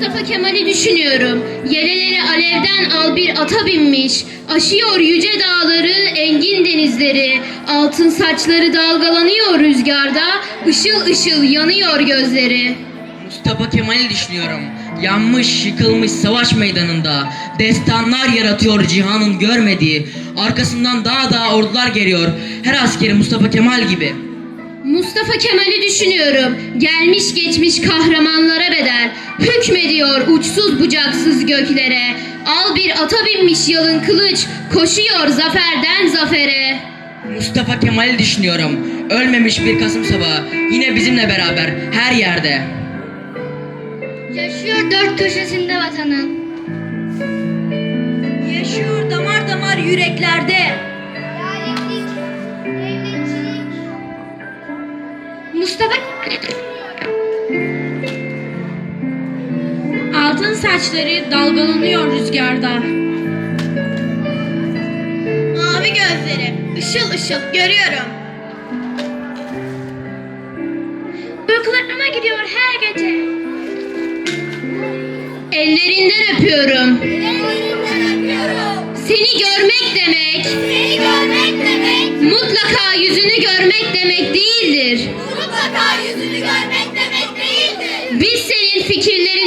Mustafa Kemal'i düşünüyorum. Yeleleri alevden al bir ata binmiş. Aşıyor yüce dağları, engin denizleri. Altın saçları dalgalanıyor rüzgarda. Işıl ışıl yanıyor gözleri. Mustafa Kemal'i düşünüyorum. Yanmış, yıkılmış savaş meydanında. Destanlar yaratıyor cihanın görmediği. Arkasından daha daha ordular geliyor. Her askeri Mustafa Kemal gibi. Mustafa Kemal'i düşünüyorum. Gelmiş geçmiş kahramanlara bedel. Hükmediyor uçsuz bucaksız göklere. Al bir ata binmiş yalın kılıç. Koşuyor zaferden zafere. Mustafa Kemal'i düşünüyorum. Ölmemiş bir Kasım sabahı. Yine bizimle beraber her yerde. Yaşıyor dört köşesinde vatanın. Yaşıyor damar damar yüreklerde. Mustafa Altın saçları dalgalanıyor rüzgarda. Mavi gözleri ışıl ışıl görüyorum. uykularıma gidiyor her gece. Ellerinden öpüyorum. Ellerinden öpüyorum. Seni görmek demek, Seni görmek demek, mutlaka yüzünü görmek demek değildir. mutlaka yüzünü görmek demek değildir. Biz senin fikirlerini